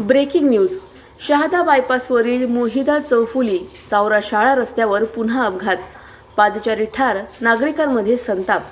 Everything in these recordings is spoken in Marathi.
Breaking news. शहादा बायपासवरील मोहिदा चौफुली चावरा शाळा रस्त्यावर पुन्हा अपघात. पादचारी ठार नागरिकांमध्ये संताप.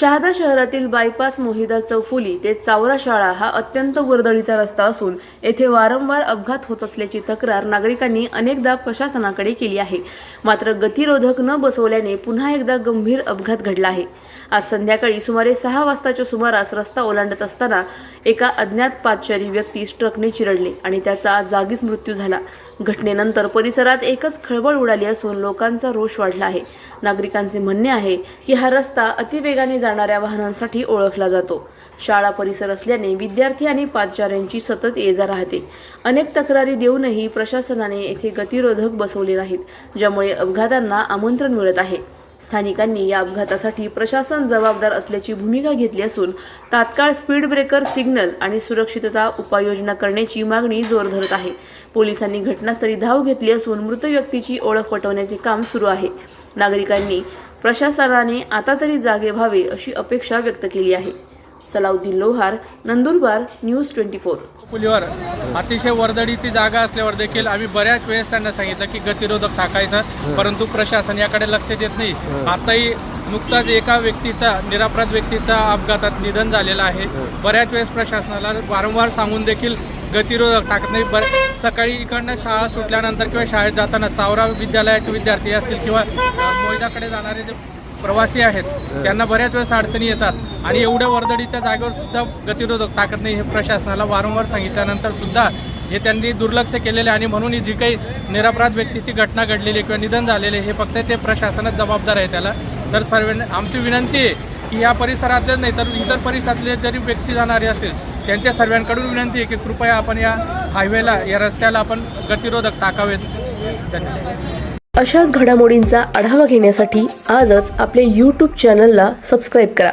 शहादा शहरातील बायपास मोहिदा चौफुली ते चावरा शाळा हा अत्यंत वर्दळीचा रस्ता असून येथे वारंवार अपघात होत असल्याची तक्रार नागरिकांनी अनेकदा प्रशासनाकडे केली आहे. मात्र गतिरोधक न बसवल्याने पुन्हा एकदा गंभीर अपघात घडला आहे. आज संध्याकाळी सुमारे सहा वाजताच्या सुमारास रस्ता ओलांडत असताना एका अज्ञात पादचारी व्यक्तीस ट्रकने चिरडले आणि त्याचा जागीच मृत्यू झाला. घटनेनंतर परिसरात एकच खळबळ उडाली असून लोकांचा रोष वाढला आहे. नागरिकांचे म्हणणे आहे की हा रस्ता अतिवेगाने जाणाऱ्या वाहनांसाठी ओळखला जातो. शाळा परिसर असल्याने विद्यार्थी आणि पादचाऱ्यांची सतत ये जा राहते. अनेक तक्रारी देऊनही प्रशासनाने येथे गतिरोधक बसवले नाहीत ज्यामुळे अपघातांना आमंत्रण मिळत आहे. स्थानिकांनी या अपघातासाठी प्रशासन जबाबदार असल्याची भूमिका घेतली असून तात्काळ स्पीड ब्रेकर सिग्नल आणि सुरक्षितता उपाययोजना करण्याची मागणी जोर धरत आहे. पोलिसांनी घटनास्थळी धाव घेतली असून मृत व्यक्तीची ओळख पटवण्याचे काम सुरू आहे. नागरिकांनी प्रशासनाने आता तरी जागे व्हावे अशी अपेक्षा व्यक्त केली आहे. Salauddin Lohar Nandurbar news twenty four. पुलीवर अतिशय वर्दळीची जागा असल्यावर देखील आम्ही बऱ्याच वेळेस त्यांना सांगितलं की गतिरोधक टाकायचं परंतु प्रशासन याकडे लक्ष देत नाही. आताही नुकताच एका व्यक्तीचा निरापराध व्यक्तीचा अपघातात निधन झालेलं आहे. बऱ्याच वेळेस प्रशासनाला वारंवार सांगून देखील गतिरोधक टाकत नाही. बर सकाळी इकडनं शाळा सुटल्यानंतर किंवा शाळेत जाताना चावरा विद्यालयाचे विद्यार्थी असतील किंवा अ, मोयदाकडे जाणारे जे प्रवासी आहेत त्यांना बऱ्याच वेळेस अडचणी येतात. आणि एवढ्या वर्दळीच्या जागेवर सुद्धा गतिरोधक टाकत नाही हे प्रशासनाला वारंवार सांगितल्यानंतर सुद्धा हे त्यांनी दुर्लक्ष केलेले आणि म्हणून ही जी काही निरपराध व्यक्तीची घटना घडलेली किंवा निधन झालेले हे फक्त ते प्रशासनच जबाबदार आहे त्याला. तर सर्व आमची विनंती आहे की या परिसरातलेच नाही तर इतर परिसरातले जरी व्यक्ती जाणारे असतील त्यांच्या सर्वांकडून विनंती आहे की कृपया आपण या हायवेला या रस्त्याला आपण गतिरोधक टाकावेत. अशाच घडामोडींचा आढावा घेण्यासाठी आजच आपल्या यूट्यूब चॅनलला सबस्क्राईब करा.